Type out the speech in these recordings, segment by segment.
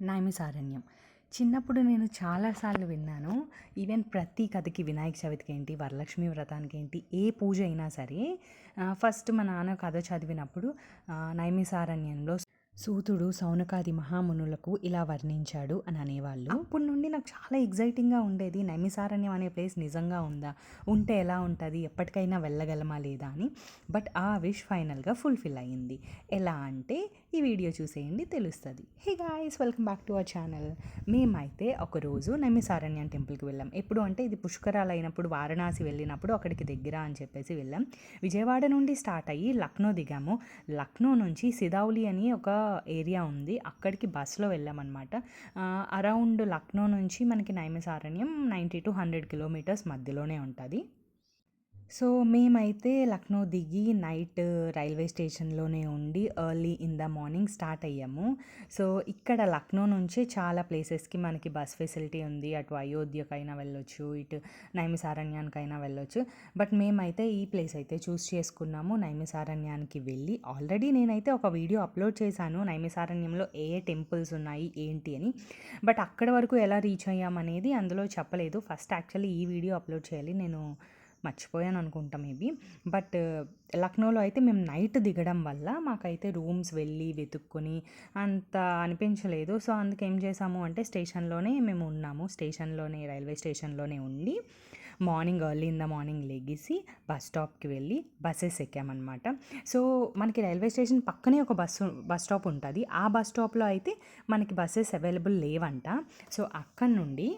నైమిసారణ్యం. చిన్నప్పుడు నేను చాలాసార్లు విన్నాను ఈవెన్ ప్రతి కథకి వినాయక చవితికి ఏంటి వరలక్ష్మి వ్రతానికి ఏంటి ఏ పూజ అయినా సరే ఫస్ట్ మా నాన్న కథ చదివినప్పుడు నైమిసారణ్యంలో సూతుడు సౌనకాది మహామునులకు ఇలా వర్ణించాడు అని అనేవాళ్ళు. అప్పటి నుండి నాకు చాలా ఎగ్జైటింగ్గా ఉండేది నైమిసారణ్యం అనే ప్లేస్ నిజంగా ఉందా? ఉంటే ఎలా ఉంటుంది? ఎప్పటికైనా వెళ్ళగలమా లేదా అని. బట్ ఆ విష్ ఫైనల్గా ఫుల్ఫిల్ అయ్యింది. ఎలా అంటే ఈ వీడియో చూసేయండి తెలుస్తుంది. Hey guys welcome back to our channel. మేమైతే ఒకరోజు నైమిసారణ్యం టెంపుల్కి వెళ్ళాం. ఎప్పుడు అంటే ఇది పుష్కరాలు అయినప్పుడు వారణాసి వెళ్ళినప్పుడు అక్కడికి దగ్గర అని చెప్పేసి వెళ్ళాం. విజయవాడ నుండి స్టార్ట్ అయ్యి లక్నో దిగాము. లక్నో నుంచి సిదావులి అని ఒక ఏరియా ఉంది. అక్కడికి బస్సులో వెళ్ళామన్నమాట. అరౌండ్ లక్నో నుంచి మనకి Naimisaranyam ninety to hundred kilometres మధ్యలోనే ఉంటుంది. సో మేమైతే లక్నో దిగి నైట్ రైల్వే స్టేషన్లోనే ఉండి early in the morning start అయ్యాము. సో ఇక్కడ లక్నో నుంచే చాలా ప్లేసెస్కి మనకి బస్ ఫెసిలిటీ ఉంది. అటు అయోధ్యకైనా వెళ్ళొచ్చు ఇటు నైమిసారణ్యానికైనా వెళ్ళొచ్చు. బట్ మేమైతే ఈ ప్లేస్ అయితే చూస్ చేసుకున్నాము. నైమిసారణ్యానికి వెళ్ళి ఆల్రెడీ నేనైతే ఒక వీడియో అప్లోడ్ చేశాను. నైమిసారణ్యంలో ఏ ఏ టెంపుల్స్ ఉన్నాయి ఏంటి అని. బట్ అక్కడ వరకు ఎలా రీచ్ అయ్యామనేది అందులో చెప్పలేదు. ఫస్ట్ యాక్చువల్లీ ఈ వీడియో అప్లోడ్ చేయాలి. నేను మర్చిపోయాను అనుకుంటా మేబీ బట్ లక్నోలో అయితే మేము నైట్ దిగడం వల్ల మాకైతే రూమ్స్ వెళ్ళి వెతుక్కొని అంత అనిపించలేదు. సో అందుకే ఏం చేసాము అంటే స్టేషన్లోనే మేము ఉన్నాము. స్టేషన్లోనే రైల్వే స్టేషన్లోనే ఉండి morning early in the morning లెగిసి బస్ స్టాప్కి వెళ్ళి బస్సెస్ ఎక్కామన్నమాట. సో మనకి రైల్వే స్టేషన్ పక్కనే ఒక బస్సు బస్ స్టాప్ ఉంటుంది. ఆ బస్ స్టాప్లో అయితే మనకి బస్సెస్ అవైలబుల్ లేవంట. సో అక్కడి నుండి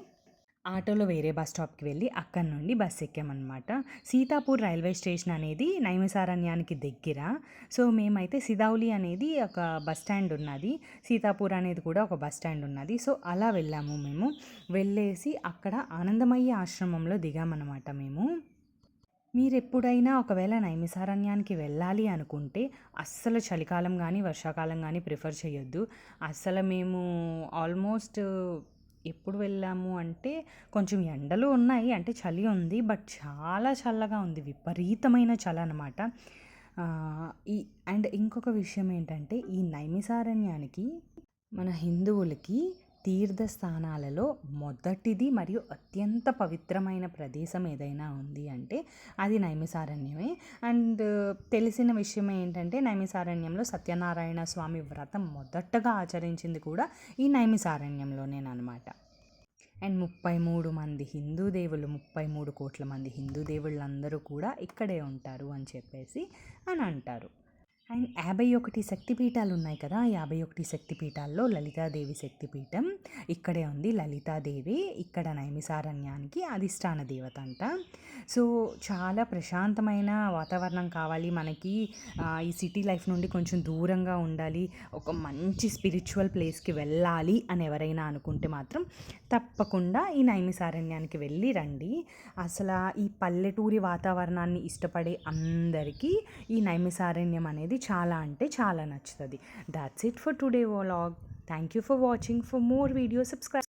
ఆటోలో వేరే బస్ స్టాప్కి వెళ్ళి అక్కడి నుండి బస్ ఎక్కామన్నమాట. సీతాపూర్ రైల్వే స్టేషన్ అనేది నైమిసారణ్యానికి దగ్గర. సో మేమైతే సిదౌలి అనేది ఒక బస్ స్టాండ్ ఉన్నది. సీతాపూర్ అనేది కూడా ఒక బస్ స్టాండ్ ఉన్నది. సో అలా వెళ్ళాము మేము. వెళ్ళేసి అక్కడ ఆనందమయ్య ఆశ్రమంలో దిగామన్నమాట మేము. మీరు ఎప్పుడైనా ఒకవేళ నైమిసారణ్యానికి వెళ్ళాలి అనుకుంటే అస్సలు చలికాలం కానీ వర్షాకాలం కానీ ప్రిఫర్ చేయొద్దు. అస్సలు మేము ఆల్మోస్ట్ ఎప్పుడు వెళ్ళాము అంటే కొంచెం ఎండలు ఉన్నాయి అంటే చలి ఉంది బట్ చాలా చల్లగా ఉంది విపరీతమైన చలి అనమాట ఈ అండ్ ఇంకొక విషయం ఏంటంటే ఈ నైమిసారణ్యానికి మన హిందువులకి తీర్థస్థానాలలో మొదటిది మరియు అత్యంత పవిత్రమైన ప్రదేశం ఏదైనా ఉంది అంటే అది నైమిసారణ్యమే. అండ్ తెలిసిన విషయం ఏంటంటే నైమిసారణ్యంలో సత్యనారాయణ స్వామి వ్రతం మొదటగా ఆచరించింది కూడా ఈ నైమిసారణ్యంలోనేనమాట అండ్ ముప్పై మూడు మంది హిందూ దేవుళ్ళు ముప్పై మూడు కోట్ల మంది హిందూ దేవుళ్ళందరూ కూడా ఇక్కడే ఉంటారు అని చెప్పేసి అని అంటారు. అండ్ యాభై ఒకటి శక్తిపీఠాలు ఉన్నాయి కదా యాభై ఒకటి శక్తిపీఠాల్లో లలితాదేవి శక్తిపీఠం ఇక్కడే ఉంది లలితాదేవి ఇక్కడ నైమిసారణ్యానికి అధిష్టాన దేవత అంట. సో చాలా ప్రశాంతమైన వాతావరణం కావాలి మనకి. ఈ సిటీ లైఫ్ నుండి కొంచెం దూరంగా ఉండాలి ఒక మంచి స్పిరిచువల్ ప్లేస్కి వెళ్ళాలి అని ఎవరైనా అనుకుంటే మాత్రం తప్పకుండా ఈ నైమిసారణ్యానికి వెళ్ళి రండి. అసలు ఈ పల్లెటూరి వాతావరణాన్ని ఇష్టపడే అందరికీ ఈ నైమిసారణ్యం అనేది చాలా అంటే చాలా నచ్చుతుంది. That's it for today vlog thank you for watching for more video subscribe